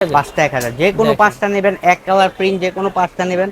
পাঁচটা এক হাজার। যে কোনো পাঁচটা নেবেন এক কালার প্রিন্ট যে কোনো পাঁচটা নেবেন।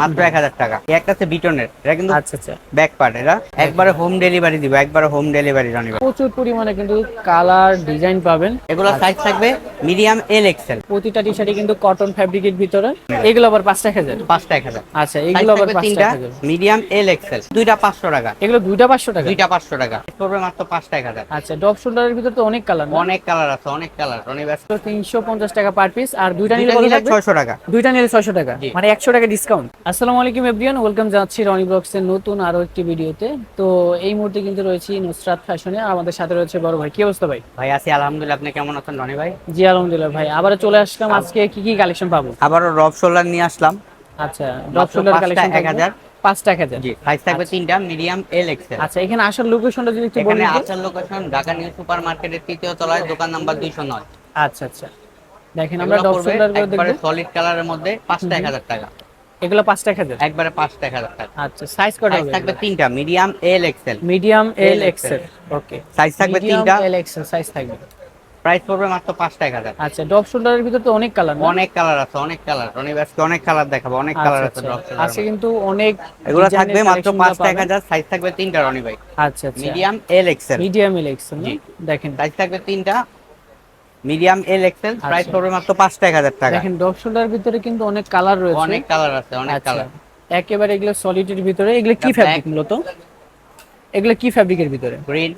মাত্র এক হাজার টাকা। একটা হচ্ছে বিটনের এটা কিন্তু আচ্ছা আচ্ছা। ব্যাক পার্ট এটা একবারে হোম ডেলিভারি দিব একবারে হোম ডেলিভারি জানিবে প্রচুর পরিমাণে কিন্তু কালার ডিজাইন পাবেন। এগুলো সাইজ থাকবে মিডিয়াম এল এক্সেল প্রতিটা টি শার্টই কিন্তু কটন ফ্যাব্রিকের ভিতরে। এগুলো আবার পাঁচ টাকা হাজার? পাঁচটা এক হাজার। আচ্ছা এগুলো আবার তিনটা মিডিয়াম এল এক্সেল দুইটা পাঁচশো টাকা। এগুলো দুইটা পাঁচশো টাকা? দুইটা পাঁচশো টাকা। পড়বে মাত্র পাঁচটা এক হাজার। আচ্ছা ডব শোল্ডারের ভিতরে তো অনেক কালার অনেক কালার আছে অনেক কালার অনেক ব্যস্ত তিনশো পঞ্চাশ টাকা পার পিস আর দুইটা নিলে? ছয়শো টাকা। দুইটা নিলে ছয়শো টাকা। মানে একশো টাকা ডিসকাউন্ট আসসালামু আলাইকুম এভরিয়ান ওয়েলকাম জানাচ্ছি রনি ব্লগস নতুন আরও একটি ভিডিওতে। তো এই মুহূর্তে কিন্তু রয়েছি নুসরাত ফ্যাশনে। আমাদের সাথে রয়েছে বড় ভাই। কি অবস্থা ভাই? ভাই আছি আলহামদুলিল্লাহ। আপনি কেমন আছেন রনি ভাই? জি আলহামদুলিল্লাহ ভাই। আবার চলে আসলাম আজকে। কি কি কালেকশন পাবো? আবারও রব শোল্ডার নিয়ে আসলাম। আচ্ছা মাত্র শোল্ডার কালেকশন এক হাজার। পাঁচটা এক হাজার? জি সাইজ থাকবে তিনটা মিডিয়াম এল এক্সেল আচ্ছা এখানে আসার লোকেশনটা যদি একটু বলেন আসার লোকেশন ঢাকা নিউ সুপার মার্কেটের তৃতীয় তলায় দোকান নাম্বার দুইশো নয়। আচ্ছা আচ্ছা। দেখেন আমরা সলিড কালারের মধ্যে টাকা। এগুলো পাঁচটা এক হাজার একবারে পাঁচটা এক হাজার টাকা আচ্ছা সাইজ কত সাইজ থাকবে তিনটা medium L XL medium L XL okay size থাকবে তিনটা। এল এক্সেল সাইজ থাকবে। প্রাইস পড়বে মাত্র পাঁচটা এক হাজার আচ্ছা ডব শোল্ডারের ভিতরে তো অনেক কালার অনেক কালার আছে অনেক কালার রনি আজকে অনেক কালার দেখাবো অনেক কালার আছে drop আজকে shoulder আচ্ছা, কিন্তু অনেক এগুলো থাকবে মাত্র collection গুলো পাঁচটা হাজার সাইজ থাকবে তিনটা রনি ভাই। আচ্ছা আচ্ছা। Medium L XL medium L XL দেখেন। সাইজ থাকবে তিনটা মিডিয়াম এল এক্সেল প্রাইস আচ্ছা। পড়বে মাত্র পাঁচটা এক হাজার টাকা। দেখেন ভিতরে কিন্তু অনেক কালার রয়েছে। অনেক কালার আছে অনেক আচ্ছা। কালার একেবারে এগুলো সলিডের ভিতরে। এগুলো কি ফ্যাব্রিক। মূলত? এগুলো কি ফ্যাব্রিকের ভিতরে? গ্রিন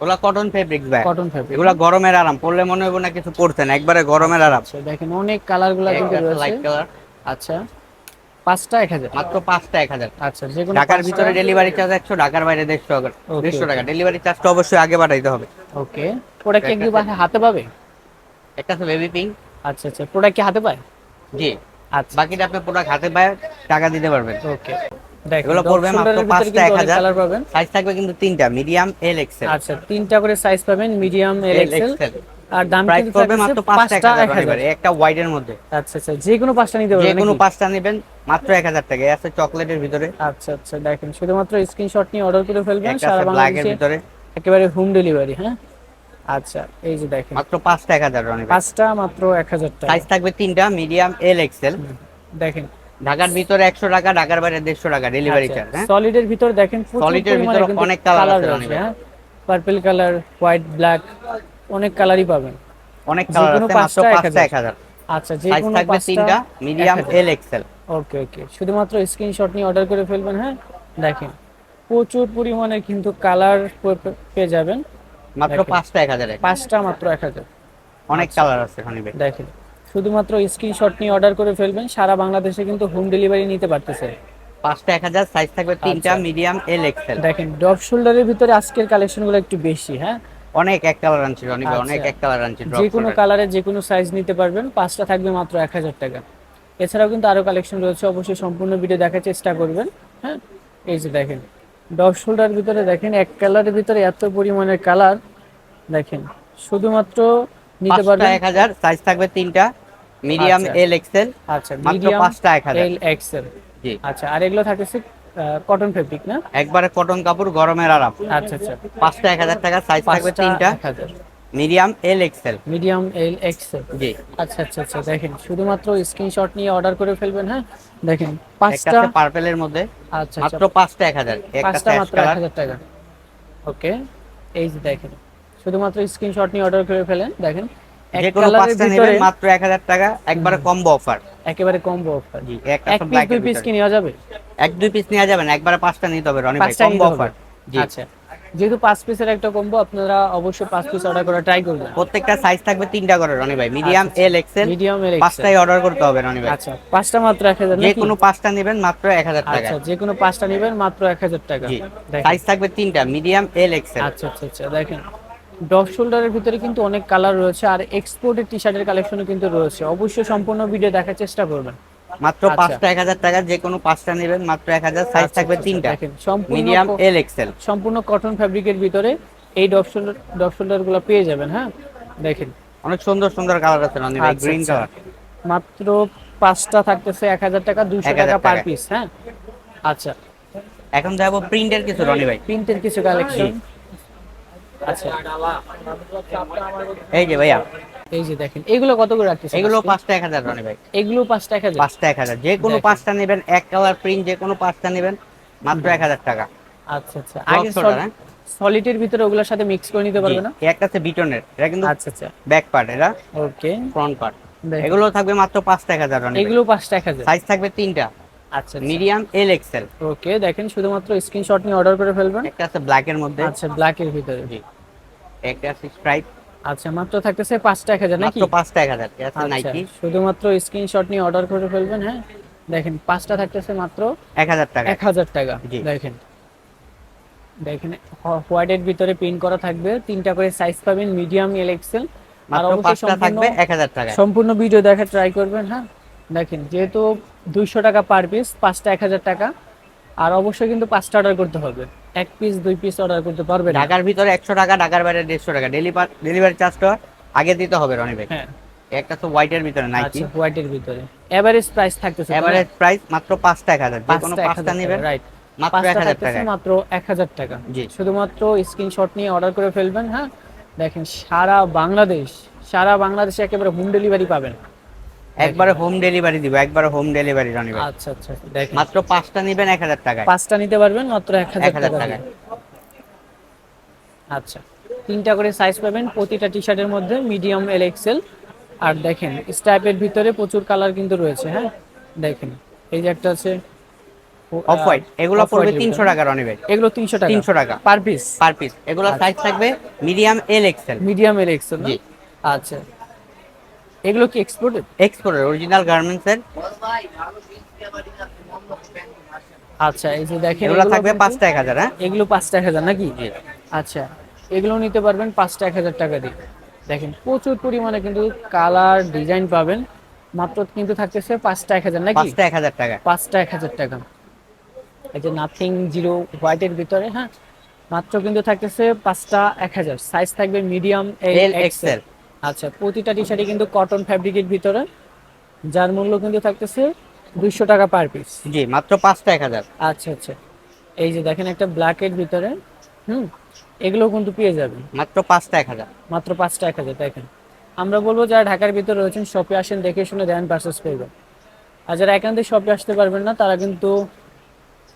ওগুলা cotton fabric bag cotton fabric এগুলা গরমের আরাম। পরলে মনে হবে না কিছু পরতেন একবারে গরমের আরাম। আচ্ছা দেখেন অনেক কালারগুলো কিন্তু রয়েছে। লাইট কালার আচ্ছা পাঁচটা এক হাজার। মাত্র পাঁচটা এক হাজার। আচ্ছা যে ঢাকার ভিতরে ডেলিভারি চার্জ একশো ঢাকার বাইরে দেড়শো টাকা। দেড়শো টাকা। ডেলিভারি চার্জটা অবশ্যই আগে বাড়াইতে হবে। ওকে। প্রোডাক্ট কি হাতে পাবে? একটা আছে বেবি পিঙ্ক আচ্ছা আচ্ছা। প্রোডাক্ট কি হাতে পায়? জি। আচ্ছা। বাকিটা আপনি প্রোডাক্ট হাতে পায় টাকা দিতে পারবেন। ওকে এগুলো পড়বে মাত্র পাঁচটা এক হাজার। কালার পাবেন। সাইজ থাকবে কিন্তু তিনটা মিডিয়াম এল এক্সেল আচ্ছা তিনটা করে সাইজ পাবেন মিডিয়াম এল এক্সেল আর দাম কিন্তু মাত্র হাজার একটা মধ্যে। আচ্ছা আচ্ছা। যে কোনো পাঁচটা নিতে যে কোনো পাঁচটা নেবেন মাত্র এক হাজার টাকা। এই আছে চকলেটের ভিতরে। আচ্ছা আচ্ছা। দেখেন শুধুমাত্র স্ক্রিনশট নিয়ে অর্ডার করে ফেলবেন একটা সারা বাংলাদেশে ভিতরে। একেবারে হোম ডেলিভারি হ্যাঁ? আচ্ছা এই যে দেখেন। মাত্র পাঁচটা এক হাজার রনি পাঁচটা মাত্র এক হাজার টাকা। সাইজ থাকবে তিনটা মিডিয়াম এল এক্সেল দেখেন। ঢাকার ভিতরে একশো টাকা ঢাকার বাইরে দেড়শো টাকা ডেলিভারি চার্জ সলিডের ভিতর দেখেন এর ভিতরে অনেক কালার আছে হ্যাঁ? পার্পল কালার হোয়াইট ব্ল্যাক অনেক কালারই পাবেন। অনেক কালার আছে মাত্র পাঁচটা এক হাজার। আচ্ছা যে কোনো থাকবে তিনটা মিডিয়াম এল এক্সেল ওকে ওকে। শুধুমাত্র স্ক্রিনশট নিয়ে অর্ডার করে ফেলবেন হ্যাঁ? দেখেন প্রচুর পরিমাণে কিন্তু কালার পেয়ে যাবেন। মাত্র পাঁচটা এক হাজার পাঁচটা মাত্র এক হাজার। অনেক আচ্ছা। কালার আছে রনি দেখেন শুধুমাত্র স্ক্রিনশট নিয়ে অর্ডার করে ফেলবেন সারা বাংলাদেশে কিন্তু হোম ডেলিভারি নিতে পারতেছে। পাঁচটা এক হাজার সাইজ থাকবে তিনটা আচ্ছা। মিডিয়াম এল এক্সেল দেখেন ড্রপ শোল্ডারের ভিতরে আজকের কালেকশনগুলো একটু বেশি হ্যাঁ? অনেক এক কালার আনছি রনি ভাই আচ্ছা। অনেক এক কালার আনছি যে কোনো কালারে যে কোনো সাইজ নিতে পারবেন পাঁচটা থাকবে মাত্র এক হাজার টাকা। এছাড়াও কিন্তু আরও কালেকশন রয়েছে অবশ্যই সম্পূর্ণ ভিডিও দেখার চেষ্টা করবেন হ্যাঁ? এই যে দেখেন ডব শোল্ডার ভিতরে দেখেন এক কালারের ভিতরে এত পরিমাণের কালার দেখেন শুধুমাত্র নিতে পারবেন এক হাজার সাইজ থাকবে তিনটা মিডিয়াম। এল এক্সেল আচ্ছা মিডিয়াম পাঁচটা এক হাজার। এল এক্সেল জি। আচ্ছা আর এগুলো থাকতেছে কটন ফেব্রিক না? একবারে কটন কাপড় গরমের আরাম। আচ্ছা আচ্ছা। পাঁচটা এক হাজার টাকা সাইজ থাকবে তিনটা। এক হাজার। Medium L XL medium L XL জি। আচ্ছা আচ্ছা আচ্ছা দেখেন শুধুমাত্র স্ক্রিনশট নিয়ে অর্ডার করে ফেলবেন হ্যাঁ? দেখেন পাঁচটা আছে পার্পেলের মধ্যে আচ্ছা আচ্ছা। মাত্র পাঁচটা এক হাজার একটা মাত্র এক কালার হাজার টাকা। ওকে এই যে দেখেন শুধুমাত্র স্ক্রিনশট নিয়ে অর্ডার করে ফেলেন দেখেন এক যে কোনো পাঁচটা নেবেন মাত্র এক হাজার টাকা একবারে কম্বো অফার একেবারে কম্বো অফার জি এক পিস দুই পিস কি নেওয়া যাবে? এক দুই পিস নেওয়া যাবেন একবারে পাঁচটা নিতে হবে রনি ভাই কম্বো অফার জি। আচ্ছা যেহেতু পাঁচ পিসের একটা কম্বো আপনারা অবশ্যই পাঁচ পিস অর্ডার করা ট্রাই করবেন। প্রত্যেকটা সাইজ থাকবে তিনটা করে রনি ভাই মিডিয়াম এল এক্সেল মিডিয়াম এর পাঁচটাই অর্ডার করতে হবে রনি ভাই। আচ্ছা পাঁচটা মাত্র এক হাজার যে কোনো পাঁচটা নেবেন মাত্র এক হাজার টাকা। আচ্ছা যে কোনো পাঁচটা নেবেন মাত্র এক হাজার টাকা। জি সাইজ থাকবে তিনটা মিডিয়াম এল এক্সেল আচ্ছা আচ্ছা আচ্ছা দেখেন। ডগ শোল্ডারের ভিতরে কিন্তু অনেক কালার রয়েছে আর এক্সপোর্টের টি শার্টের কালেকশনও কিন্তু রয়েছে। অবশ্যই সম্পূর্ণ ভিডিও দেখার চেষ্টা করবেন। মাত্র আচ্ছা। পাঁচটা এক হাজার টাকা যে কোনো পাঁচটা নেবেন মাত্র এক হাজার সাইজ আচ্ছা, থাকবে আচ্ছা, তিনটা। মিডিয়াম এল এক্সেল সম্পূর্ণ কটন ফ্যাব্রিকের ভিতরে এই ডগ শোল্ডার ডগ শোল্ডারগুলো পেয়ে যাবেন হ্যাঁ? দেখেন। অনেক সুন্দর সুন্দর কালার আছে রনি ভাই গ্রিন। কালার মাত্র পাঁচটা থাকতেছে এক হাজার টাকা দুশো টাকা পার পিস হ্যাঁ? আচ্ছা। এখন যাব প্রিন্টের কিছু রনি ভাই। প্রিন্টের কিছু কালেকশন আচ্ছা। এই যে ভাইয়া। এই যে দেখেন এগুলো কত করে রাখতেছেন এগুলো আজকে? পাঁচটা এক হাজার রনি ভাই। এগুলো পাঁচটা এক হাজার? পাঁচটা এক হাজার। যে কোনো দেখেন। পাঁচটা নেবেন এক কালার প্রিন্ট যে কোনো পাঁচটা নেবেন মাত্র এক হাজার টাকা। আচ্ছা আচ্ছা। আগে order, হ্যাঁ? সলিডের ভিতরে ওগুলোর সাথে মিক্স করে নিতে পারবে না? একটা আছে বিটনের এটা কিন্তু আচ্ছা আচ্ছা। ব্যাক পার্ট এটা ওকে ফ্রন্ট পার্ট এগুলো থাকবে মাত্র পাঁচটা এক হাজার রনি এগুলো পাঁচটা এক হাজার। সাইজ থাকবে তিনটা। আচ্ছা মিডিয়াম এল এক্সেল ওকে দেখেন শুধুমাত্র স্ক্রিনশট নিয়ে অর্ডার করে ফেলবেন। একটা আছে ব্ল্যাক এর মধ্যে। আচ্ছা ব্ল্যাকের ভিতরে। জি। একটা আছে স্ট্রাইপ আচ্ছা মাত্র থাকতেছে পাঁচটা এক হাজার নাকি? মাত্র পাঁচটা এক হাজার আছে আচ্ছা নাইকি শুধুমাত্র স্ক্রিনশট নিয়ে অর্ডার করে ফেলবেন হ্যাঁ? দেখেন পাঁচটা থাকতেছে মাত্র এক হাজার টাকা। এক হাজার টাকা জি। দেখেন। দেখেন হোয়াইটের ভিতরে পিন করা থাকবে তিনটা করে সাইজ পাবেন মিডিয়াম এল এক্সেল আর মাত্র অবশ্যই থাকবে এক হাজার টাকা সম্পূর্ণ ভিডিও দেখা ট্রাই করবেন হ্যাঁ? দেখেন যেহেতু দুইশো টাকা পার পিস পাঁচটা এক হাজার টাকা। আর অবশ্যই কিন্তু পাঁচটা অর্ডার করতে হবে। এক পিস দুই পিস অর্ডার করতে পারবে না ঢাকার ভিতরে একশো টাকা ঢাকার বাইরে দেড়শো টাকা। ডেলিভারি চার্জটা আগে দিতে হবে রনি ভাই। হ্যাঁ। একটা তো হোয়াইটের ভিতরে নাইকি আচ্ছা হোয়াইটের ভিতরে। এভারেজ প্রাইস থাকতেছে এভারেজ প্রাইস মাত্র পাঁচটা এক হাজার। যে কোনো পাঁচটা নেবেন রাইট মাত্র পাঁচটা এক হাজার থাকতেছে টাকা। মাত্র এক হাজার টাকা। জি। শুধুমাত্র স্ক্রিনশট নিয়ে অর্ডার করে ফেলবেন হ্যাঁ? দেখেন সারা বাংলাদেশ সারা বাংলাদেশে একেবারে হোম ডেলিভারি পাবেন। একবারে হোম ডেলিভারি দিব একবারে হোম ডেলিভারি রনি ভাই। আচ্ছা আচ্ছা দেখেন মাত্র পাঁচটা নেবেন এক হাজার টাকায়। পাঁচটা নিতে পারবেন মাত্র এক হাজার এক হাজার টাকা। টাকায়। আচ্ছা তিনটা করে সাইজ পাবেন প্রতিটা টি শার্টের মধ্যে মিডিয়াম এল এক্সেল আর দেখেন স্টাইপের ভিতরে প্রচুর কালার কিন্তু রয়েছে হ্যাঁ? দেখেন এই যে একটা আছে অফ হোয়াইট এগুলো পড়বে এর তিনশো ভিতরে। টাকা রনি ভাই। এগুলো তিনশো টাকা। তিনশো টাকা। পার পিস পার পিস এগুলো সাইজ থাকবে medium L XL medium L XL জি। আচ্ছা। এগুলো কি এক্সপোর্টেড এক্সপোর্টের অরিজিনাল গার্মেন্টস এর। আচ্ছা এই যে দেখেন এগুলো থাকবে কিন্তু- পাঁচটা এক হাজার হ্যাঁ? এগুলো পাঁচটা এক হাজার নাকি? জি। আচ্ছা এগুলো নিতে পারবেন পাঁচটা এক হাজার টাকা দিয়ে। দেখেন প্রচুর পরিমাণে কিন্তু কালার ডিজাইন পাবেন মাত্র কিন্তু থাকতেছে পাঁচটা এক হাজার নাকি? পাঁচটা এক হাজার টাকা। পাঁচটা এক হাজার টাকা। এই যে নাথিং জিরো হোয়াইটের ভিতরে হ্যাঁ? মাত্র কিন্তু থাকতেছে পাঁচটা এক হাজার সাইজ থাকবে মিডিয়াম এল এক্সেল আচ্ছা প্রতিটা টি শার্টই কিন্তু কটন ফ্যাব্রিকের ভিতরে যার মূল্য কিন্তু থাকতেছে দুইশো টাকা পার পিস জি মাত্র পাঁচটা এক হাজার। আচ্ছা আচ্ছা। এই যে দেখেন একটা ব্ল্যাকের ভিতরে হুম এগুলো কিন্তু পেয়ে যাবেন। মাত্র পাঁচটা এক হাজার। মাত্র পাঁচটা এক হাজার দেখেন। আমরা বলব যারা ঢাকার ভিতরে রয়েছেন শপে আসেন দেখে শুনে দেন পারচেস করবেন আর যারা একান্তে শপে আসতে পারবেন না তারা কিন্তু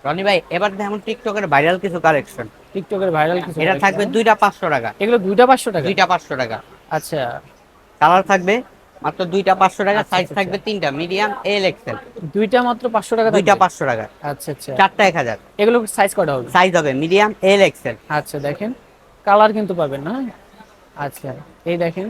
রনি ভাই এবার যেমন টিকটকের ভাইরাল কিছু কালেকশন টিকটকের ভাইরাল কিছু এটা থাকবে? দুইটা পাঁচশো টাকা। এগুলো দুইটা পাঁচশো টাকা? দুইটা পাঁচশো টাকা। আচ্ছা। কালার থাকবে মাত্র দুইটা পাঁচশো টাকা আচ্ছা, সাইজ আচ্ছা, থাকবে তিনটা মিডিয়াম এল এক্সেল দুইটা মাত্র পাঁচশো টাকা দুইটা পাঁচশো টাকা। আচ্ছা আচ্ছা। চারটা এক হাজার। এগুলো সাইজ কটা হবে? সাইজ হবে মিডিয়াম এল এক্সেল আচ্ছা দেখেন। কালার কিন্তু পাবেন না? আচ্ছা এই দেখেন।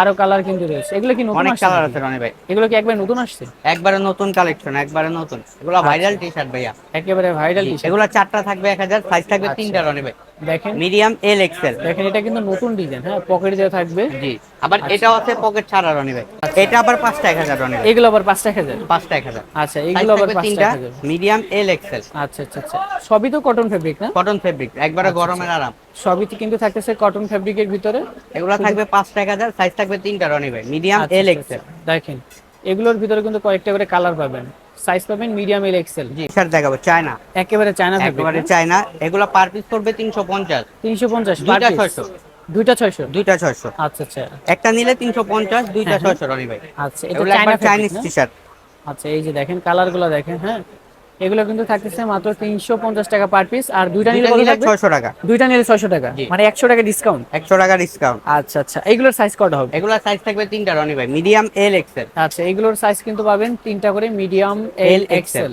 আরও কালার কিন্তু রয়েছে। এগুলো কি নতুন অনেক কালার আছে রনি ভাই। এগুলো কি একবার নতুন আসছে? একবারে নতুন কালেকশন একবারে নতুন। এগুলো আচ্ছা। ভাইরাল টি শার্ট ভাইয়া। একেবারে ভাইরাল জি, এগুলো চারটা থাকবে এক হাজার সাইজ থাকবে আচ্ছা। তিনটা রনি ভাই। দেখেন। মিডিয়াম এল এক্সেল দেখেন এটা কিন্তু নতুন ডিজাইন হ্যাঁ পকেট দেওয়া থাকবে। জি। আবার আচ্ছা। এটাও আছে পকেট ছাড়া রনি ভাই। এটা আবার পাঁচটা এক হাজার রনি এগুলো আবার পাঁচটা এক হাজার? পাঁচটা এক হাজার। আচ্ছা এগুলো আবার থাকবে পাঁচটা তিনটা। হাজার। মিডিয়াম এল এক্সেল আচ্ছা আচ্ছা আচ্ছা। সবই তো কটন ফেব্রিক না? কটন ফেব্রিক একবারে আচ্ছা, গরমের আরাম। সবই তো কিন্তু থাকতেছে কটন ফেব্রিকের ভিতরে। এগুলো থাকবে পাঁচটা এক হাজার সাইজ থাকবে তিনটা রনি ভাই। মিডিয়াম আচ্ছা, এল আচ্ছা, এক্সেল আচ্ছা। দেখেন এগুলোর ভিতরে কিন্তু কয়েকটা করে কালার পাবেন। সাইজ পাবেন মিডিয়াম এল এক্সেল জি স্যার দেখাবো চায়না একেবারে চায়না একেবারে চায়না এগুলো পার পিস পড়বে তিনশো পঞ্চাশ। তিনশো পঞ্চাশ দুইটা ছয়শো। দুইটা ছয়শো? দুইটা ছয়শো। আচ্ছা আচ্ছা। একটা নিলে তিনশো পঞ্চাশ দুইটা হ্যাঁ, হ্যাঁ। ছয়শো রনি ভাই। আচ্ছা এটা China Chinese fabric T shirt আচ্ছা এই যে দেখেন কালারগুলো দেখেন হ্যাঁ? এগুলো কিন্তু থাকতেছে মাত্র তিনশো পঞ্চাশ টাকা পার পিস আর দুইটা নিলে কত থাকবে? ছয়শো টাকা। দুইটা নিলে ছয়শো টাকা। মানে একশো টাকা ডিসকাউন্ট একশো টাকা ডিসকাউন্ট আচ্ছা আচ্ছা। এগুলোর সাইজ কটা হবে? এগুলো সাইজ থাকবে তিনটা রনি ভাই। মিডিয়াম এল এক্সেল আচ্ছা এগুলোর সাইজ কিন্তু পাবেন তিনটা করে মিডিয়াম এল এক্সেল